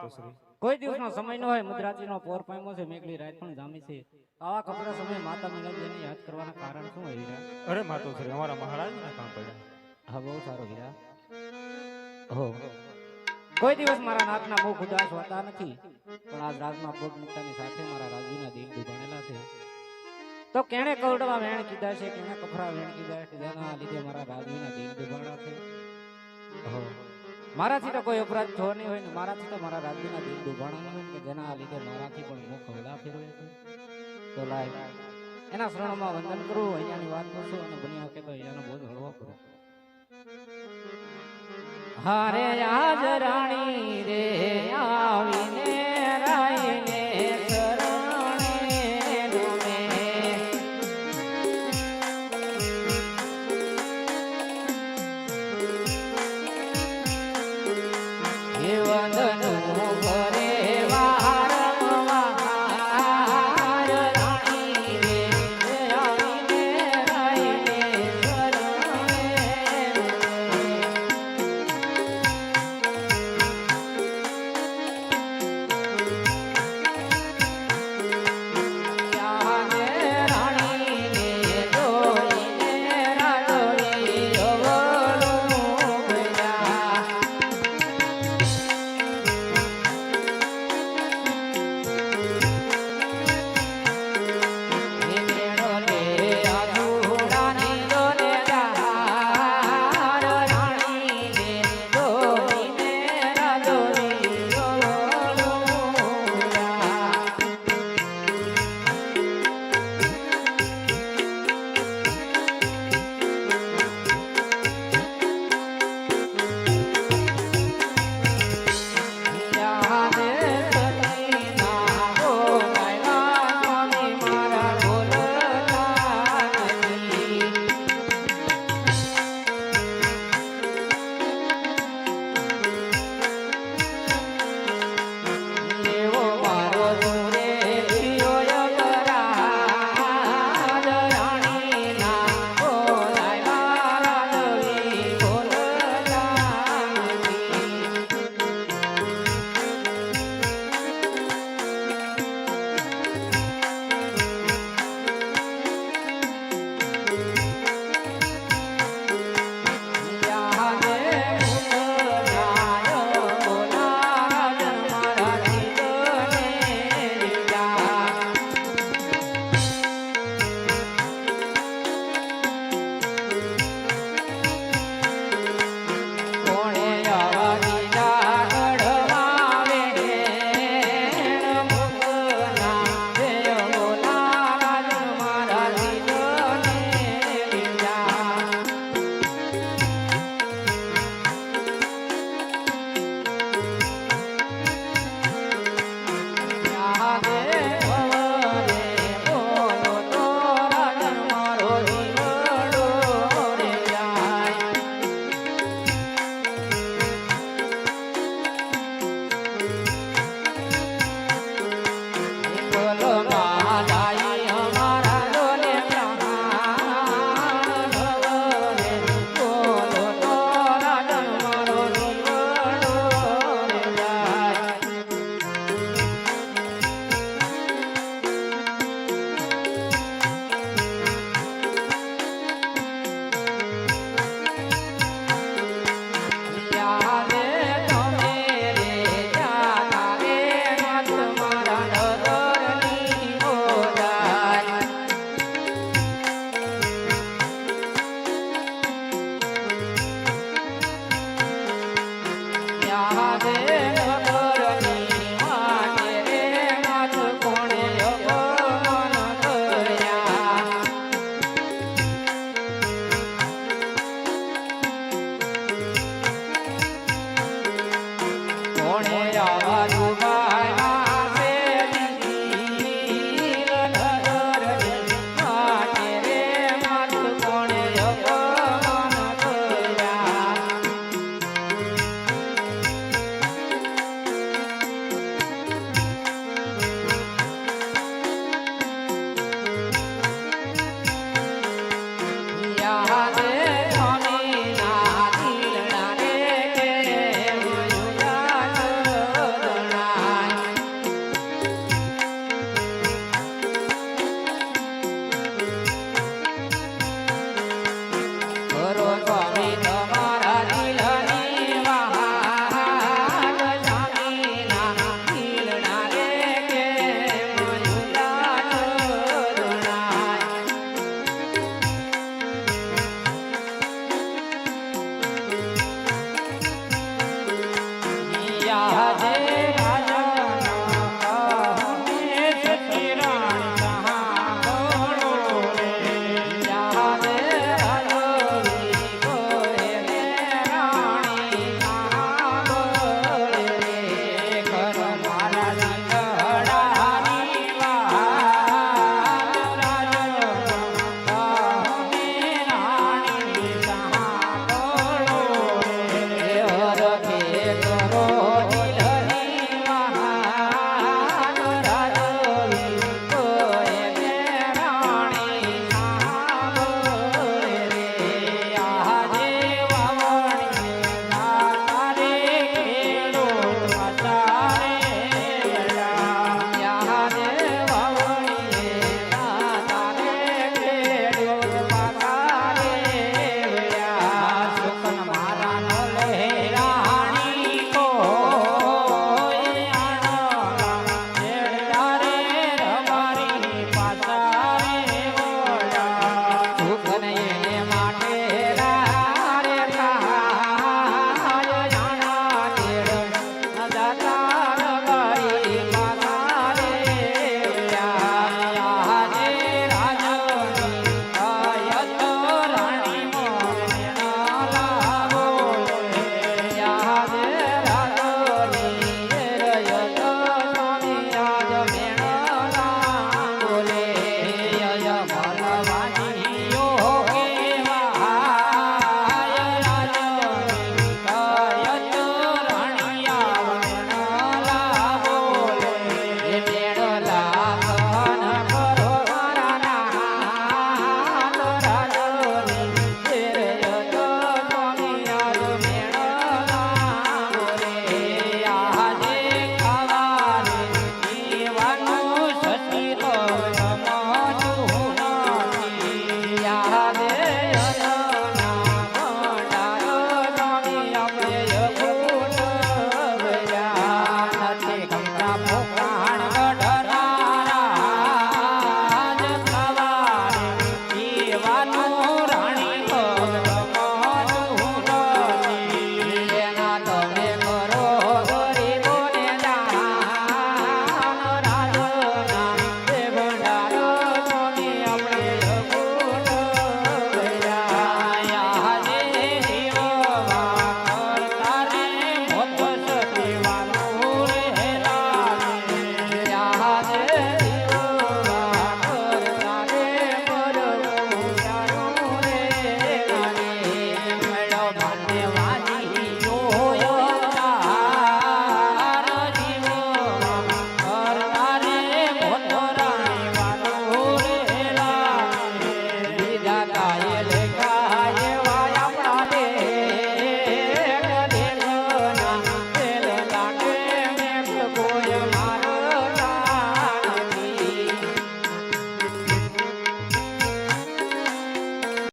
માતુશ્રી કોઈ દિવસનો સમય ન હોય મુદ્રાજીનો પોર પામ્યો છે મેઘલી રાત પણ જામી છે. આવા કપરા સમય માતા મિલનજીને યાદ કરવાના કારણ શું હોય હીરા? અરે માતુશ્રી અમારા મહારાજના કામ પડ્યા. હા બહુ સારો હીરા. હો કોઈ દિવસ મારા નાથના મુખ ઉદાસ હોતા નથી પણ આજ રાગમાં પગ મૂકતાની સાથે મારા રાજુના દિલ દુભાણેલા છે. તો કેણે કવડવા વેણ કીધા છે કેણે કફરા વેણ કીધા છે જેના લીધે મારા હો મારાથી તો કોઈ અપરાધ થયો નહીં હોય ને, મારાથી તો મારા રાજ્યના દિલ હોય કે જેના લીધે મારાથી પણ મુખ હવલા ફેરવે તો લાય, એના શરણમાં વંદન કરું, અહીંયાની વાત કરશું અને બની શકે તો અહીંયાનો બોધ હળવો કરું. હારે આજ રાણી રે